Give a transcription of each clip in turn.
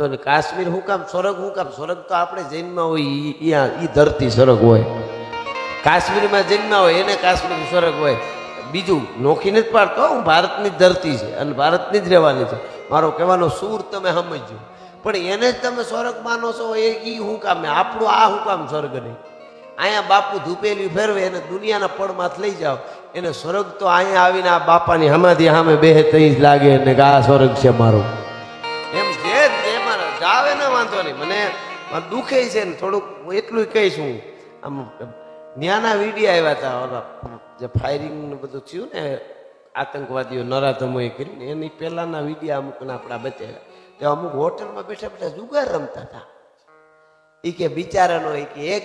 તો કાશ્મીર હું કામ સ્વર્ગ હું કામ? સ્વર્ગ તો આપણે જૈનમાં હોય એ ધરતી સ્વર્ગ હોય. કાશ્મીરમાં જન્મ્યા હોય, એને કાશ્મીર સ્વર્ગ હોય. બીજું નોખીને જ પાડતો, હું ભારતની ધરતી છે અને ભારતની જ રહેવાની છે. મારો કહેવાનો સૂર તમે સમજજો. પણ એને જ તમે સ્વર્ગ માનો છો, એ એ હું કામ? આપણું આ હું કામ સ્વર્ગ નહીં. અહીંયા બાપુ ધૂપેલી ફેરવે, એને દુનિયાના પડમાં લઈ જાઓ. એને સ્વર્ગ તો અહીંયા આવીને આ બાપાની હમાથી સામે બે તઈ જ લાગે ને આ સ્વર્ગ છે મારું. જાવે ને વાંધો નહીં. મને દુખે છે ને થોડુંક એટલું કહીશ હું. આમ ન્યાના વીડિયો આવ્યા હતા, ઓલા જે ફાયરિંગ ને બધું થયું ને, આતંકવાદીઓ નરાધમોએ કરીને, એની પહેલાના વીડિયો અમુકના આપણા બતાવ્યા. તે અમુક હોટલમાં બેઠા બેઠા જુગાર રમતા હતા. એ કે બિચારાનો એ કે એક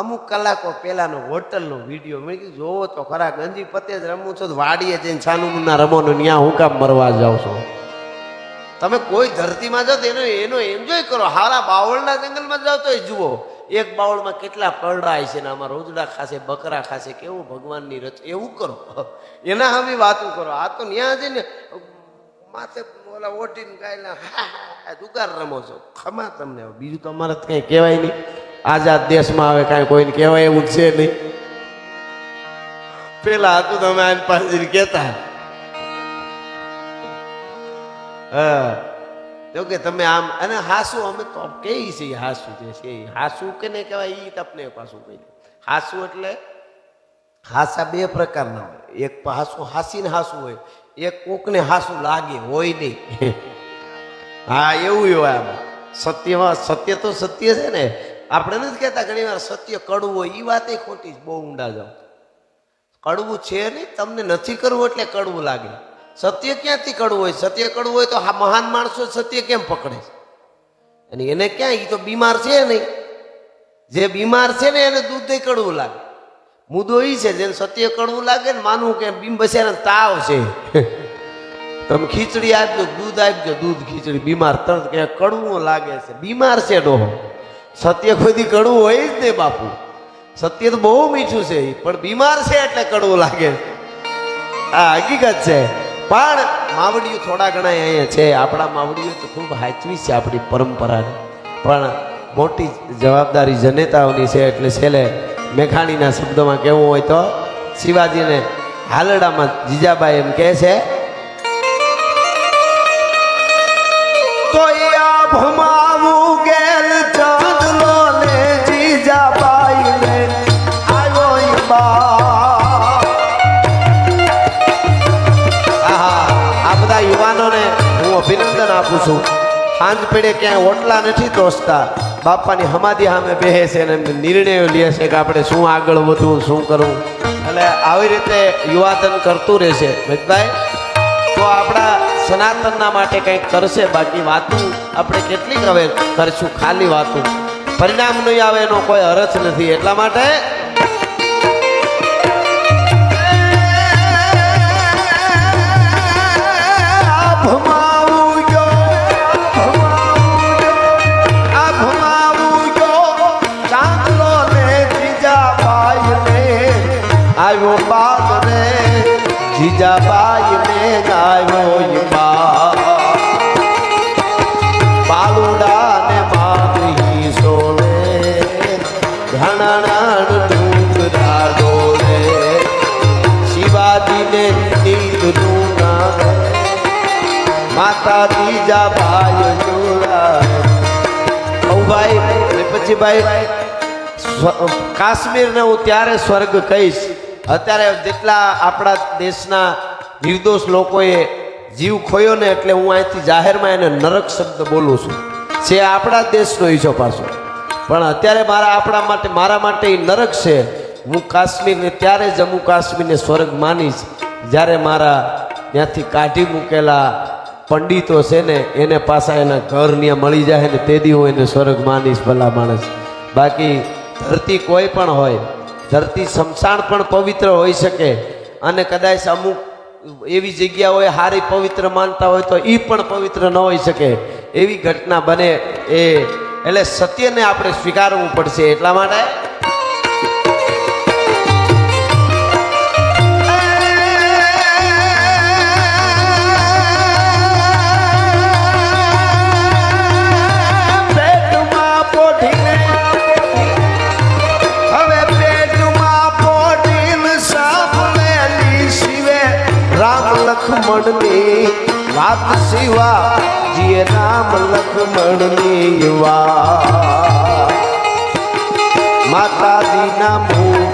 અમુક કલાકો પહેલાનો હોટલનો વીડિયો મેં કીધું, જોવો તો ખરા, ગંજી પતે જ રમું છો વાડીએ જઈને છાનું ના રમો ને ત્યાં હું કામ મરવા જાઉં છો. તમે કોઈ ધરતીમાં જાઓ એનો એનો એન્જોય કરો. હારા બાવળના જંગલમાં જાઓ તો જુઓ. એક બાવળમાં કેટલા કરડા છે ને આમાં રોજડા ખાશે, બકરા ખાશે, કેવું ભગવાનની રચ એવું કરો. એના હવે વાતો કરો. આ તો ત્યાં જઈને માથે ઓલા ઓટીને ગાયલા દુગાર રમો છો. ખમા તમને. બીજું તો અમારે કંઈ કહેવાય નહીં. આઝાદ દેશમાં હવે કાંઈ કોઈને કહેવાય એવું છે નહીં. પેલા હતું તમે આજ પાસે કહેતા. તો કે તમે આમ, અને હાસુ અમે તો કે છે હાસુ જે છે હાસુ કે ને કહેવાય એ તમને પાછું કહી હાસુ એટલે હાસા બે પ્રકારના હોય. એક હાસુ હાસીને હાસુ હોય, એક કોકને હાસુ લાગે, હોય નહીં. હા, એવું હોય આમ. સત્યમાં સત્ય તો સત્ય છે ને. આપણે નથી કહેતા ઘણી વાર સત્ય કડવું હોય એ વાત ખોટી બહુ ઊંડા જાઓ. કડવું છે નહીં, તમને નથી કરવું એટલે કડવું લાગે. સત્ય ક્યાંથી કડવું હોય? સત્ય કડવું હોય તો આ મહાન માણસો સત્ય કેમ પકડે અને એને ક્યાં? એ તો બીમાર છે નહીં. જે બીમાર છે ને એને દૂધ કડવું લાગે. મુદ્દો એ છે, જેને સત્ય કડવું લાગે ને માનવું કે બીમ બસાને તાવ છે. તમે ખીચડી આપજો, દૂધ આપજો, દૂધ, ખીચડી. બીમાર તરત કે કડવું લાગે છે. બીમાર છે ડોહો સત્ય કોઈથી કડવું હોય જ ને બાપુ. સત્ય તો બહુ મીઠું છે પણ બીમાર છે એટલે કડવું લાગે છે. આ હકીકત છે. પણ માવડીઓ થોડા ઘણા અહીંયા છે. આપણા માવડીઓ તો ખૂબ હાચવી છે આપણી પરંપરાને. પણ મોટી જવાબદારી જનેતાઓની છે. એટલે છેલ્લે મેઘાણીના શબ્દોમાં કેવું હોય તો શિવાજીને હાલડામાં જીજાબાઈ એમ કહે છે બધા હું અભિનંદન આપું છું. સાંજ પેડે ક્યાંય ઓટલા નથી તોસતા. બાપાની હમાદી સામે બેહે છે અને નિર્ણયો લે છે કે આપણે શું આગળ વધવું, શું કરવું. એટલે આવી રીતે યુવાધન કરતું રહેશે મિતભાઈ, તો આપણા સનાતનના માટે કંઈક કરશે. બાકી વાતું આપણે કેટલીક હવે કરશું ખાલી વાતું. પરિણામ નહીં આવે એનો કોઈ અર્થ નથી. એટલા માટે જીજાબાઈ ને આવ્યો ઈ બાદ બાલુડા ને માગી સોલે ઘણાણાણ ડુંગરા ડોલે શિવાજી ને નીંદનું નામ માતા ત્રીજા ભાઈ જોડા ભાઈ પછી ભાઈ સ્વ- કાશ્મીરને હું ત્યારે સ્વર્ગ કહીશ અત્યારે જેટલા આપણા દેશના નિર્દોષ લોકોએ જીવ ખોયો ને એટલે હું અહીંથી જાહેરમાં એને નરક શબ્દ બોલું છું. છે આપણા દેશનો ઈચ્છો પાછો. પણ અત્યારે મારા આપણા માટે, મારા માટે એ નરક છે. હું કાશ્મીરને ત્યારે જમ્મુ કાશ્મીરને સ્વર્ગ માનીશ, જ્યારે મારા ત્યાંથી કાઢી મૂકેલા પંડિતો છે ને, એને પાછા એના ઘર ત્યાં મળી જાય ને તે દી હું એને સ્વર્ગ માનીશ ભલા માણસ. બાકી ધરતી કોઈ પણ હોય ધરતી શમશાન પણ પવિત્ર હોઈ શકે. અને કદાચ અમુક એવી જગ્યા હોય હારી પવિત્ર માનતા હોય તો એ પણ પવિત્ર ન હોઈ શકે. એવી ઘટના બને એ. એટલે સત્યને આપણે સ્વીકારવું પડશે એટલા માટે વાત શિવા જીએ રામ લખમણની વાત માતાજીના મુખ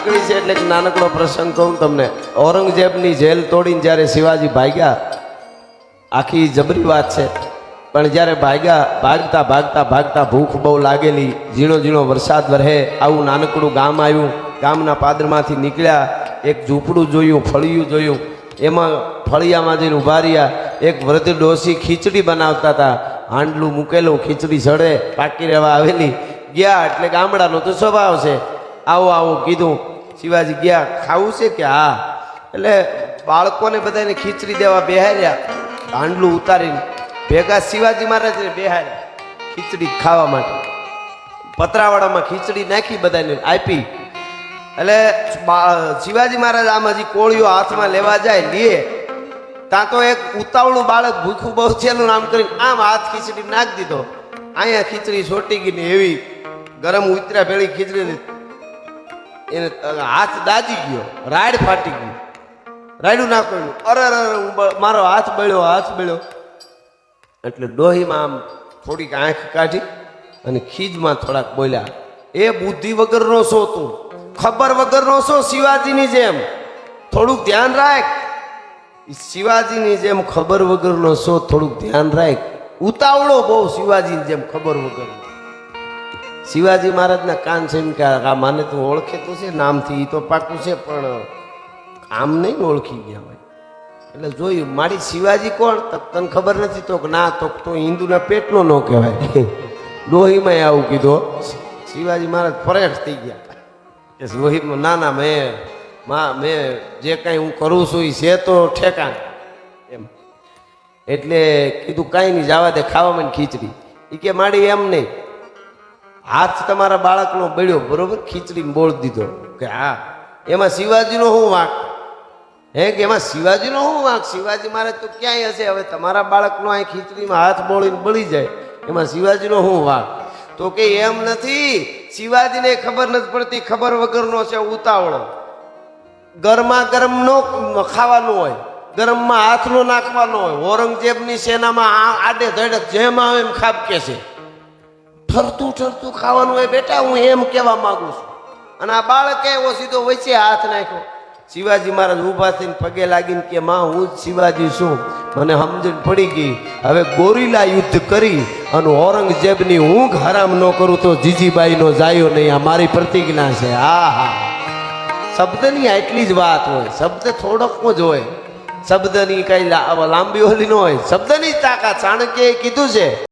નીકળી છે એટલે નાનકડો પ્રસંગ કહું તમને. ઔરંગઝેબની જેલ તોડીને જ્યારે શિવાજી ભાગ્યા, આખી જબરી વાત છે. પણ જ્યારે ભાગ્યા, ભાગતા ભાગતા ભાગતા ભૂખ બહુ લાગેલી. ઝીણો ઝીણો વરસાદ વરહે, આવું નાનકડું ગામ આવ્યું. ગામના પાદરમાંથી નીકળ્યા, એક ઝૂંપડું જોયું, ફળિયું જોયું. એમાં ફળિયામાં જઈને ઊભા રહ્યા. એક વૃદ્ધ ડોસી ખીચડી બનાવતા હતા. હાંડલું મૂકેલું, ખીચડી સડે પાકી રહેવા આવેલી. ગયા એટલે ગામડાનો તો સ્વભાવ છે. આવો આવો કીધું. શિવાજી ગયા, ખાવું છે કે? હા. એટલે બાળકોને બધાને ખીચડી દેવા બેહાર્યા. હાંડલું ઉતારીને ભેગા શિવાજી મહારાજને બેહાર્યા ખીચડી ખાવા માટે. પતરાવાડામાં ખીચડી નાખી બધાને આપી. એટલે શિવાજી મહારાજ આમ હજી કોળીઓ હાથમાં લેવા જાય લે ત્યાં તો એક ઉતાવળું બાળક ભૂખું બહુ છે એનું નામ કરીને આમ હાથ ખીચડી નાખી દીધો. અહીંયા ખીચડી છોટી ગઈ ને એવી ગરમ ઉતર્યા ભેળી ખીચડી એને હાથ દાજી ગયો રાડ ફાટી ગયું. રાયડું ના અરે અરે અરે, મારો હાથ બળ્યો હાથ બળ્યો. એટલે ડોહીમાં આમ થોડીક આંખ કાઢી અને ખીજમાં થોડાક બોલ્યા એ બુદ્ધિ વગરનો છો તું? ખબર વગરનો છો શિવાજીની જેમ? થોડુંક ધ્યાન રાખ. શિવાજીની જેમ ખબર વગરનો છો થોડુંક ધ્યાન રાખ. ઉતાવળો બહુ શિવાજીની જેમ ખબર વગરનો. શિવાજી મહારાજના કાન છે એમ કે આ માને તું ઓળખે તો છે, નામથી એ તો પાકું છે, પણ આમ નહીં ઓળખી ગયા ભાઈ એટલે જોયું, મારી શિવાજી કોણ? તને ખબર નથી તો ના, તો તો હિન્દુના પેટનો ન કહેવાય. લોહીમાં આવું કીધું. શિવાજી મહારાજ ફરેશ થઈ ગયા. એ લોહીમાં ના ના, મેં, માં, મેં જે કાંઈ હું કરું છું એ છે તો ઠેકાણ. એમ. એટલે કીધું, કાંઈ નહીં, જવા દે, ખાવામાં ખીચડી. એ કે માડી એમ નહીં. હાથ તમારા બાળકનો બળ્યો બરોબર? ખીચડીને બોળ દીધો. કે હા, એમાં શિવાજીનો શું વાંક? હે કે એમાં શિવાજીનો શું વાંક? શિવાજી મારે તો ક્યાંય હશે? હવે તમારા બાળકનો અહીં ખીચડીમાં હાથ બોળીને બળી જાય. એમાં શિવાજીનો શું વાંક? તો કે એમ નથી, શિવાજીને ખબર નથી પડતી, ખબર વગરનો છે ઉતાવળો. ગરમા ગરમનો ખાવાનું હોય, ગરમમાં હાથનો નાખવાનો હોય. ઔરંગઝેબની સેનામાં આડે ધડક જેમ આવે એમ ખાબકે છે. ઠરતું ઠરતું ખાવાનું હોય બેટા, હું એમ કહેવા માંગુ છું. અને આ બાળકે એવો સીધો વચ્ચે હાથ નાખ્યો. શિવાજી મહારાજ ઊભા થઈને પગે લાગીને કે, માં, હું જ શિવાજી છું. મને સમજણ પડી ગઈ. હવે ગોરીલા યુદ્ધ કરી અને ઔરંગઝેબની ઊંઘ હરામ ન કરું તો જીજીબાઈનો જાયો નહીં. આ મારી પ્રતિજ્ઞા છે. હા હા. શબ્દની આટલી જ વાત હોય. શબ્દ થોડોક જ હોય. શબ્દની કઈ લાંબી ઓલી ન હોય. શબ્દની જ તાકાત. ચાણક્યએ કીધું છે.